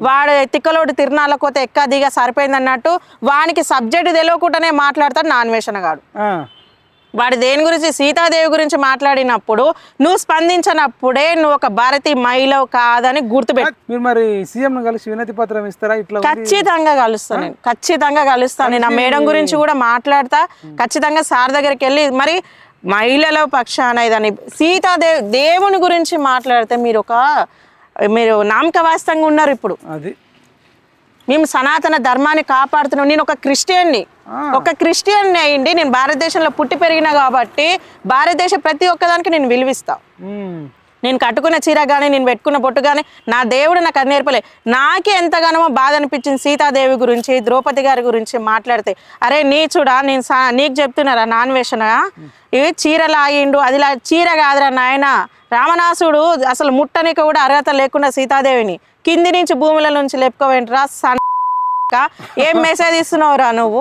వాడు తిక్కలోడు తిరునాళ్ళకోతే ఎక్క దిగా సరిపోయింది అన్నట్టు వానికి సబ్జెక్ట్ తెలియకుండానే మాట్లాడతాడు నాన్ వేషనగాడు ఆ, వాడు దేని గురించి? సీతాదేవి గురించి మాట్లాడినప్పుడు నువ్వు స్పందించినప్పుడే నువ్వు ఒక భారతీయ మహిళ కాదని గుర్తుపెట్టు. మీరు మరి సీఎం కలిసి వినతి పత్రం ఇస్తారా? ఇట్లా. ఖచ్చితంగా కలుస్తాను నేను. ఖచ్చితంగా కలుస్తాను. నేను ఆ మేడం గురించి కూడా మాట్లాడతా. ఖచ్చితంగా సార్ దగ్గరికి వెళ్ళి మరి మహిళల పక్షాన ఇదని సీతాదేవి దేవుని గురించి మాట్లాడితే మీరు ఒక మీరు నామక వాస్తవంగా ఉన్నారు ఇప్పుడు. అది. మేము సనాతన ధర్మాన్ని కాపాడుతున్నాం. నేను ఒక క్రిస్టియన్ని. ఒక క్రిస్టియన్ అయ్యింది. నేను భారతదేశంలో పుట్టి పెరిగిన కాబట్టి భారతదేశ ప్రతి ఒక్కదానికి నేను విలువిస్తా. ఉమ్, నేను కట్టుకున్న చీర కానీ నేను పెట్టుకున్న బొట్టు కానీ నా దేవుడు నాకు అది నేర్పలే. నాకే ఎంతగానో బాధ అనిపించింది సీతాదేవి గురించి ద్రౌపది గారి గురించి మాట్లాడితే. అరే నీ చూడా నేను సా- నీకు చెప్తున్నారా నాన్ వేషనా ఇవి చీర లాగిండు అది చీర కాదురా నాయన. రామనాసుడు అసలు ముట్టనికి కూడా అర్హత లేకుండా సీతాదేవిని కింది నుంచి భూముల నుంచి లేపుకోవేంట్రా సన్ ఏం మెసేజ్ ఇస్తున్నావురా నువ్వు?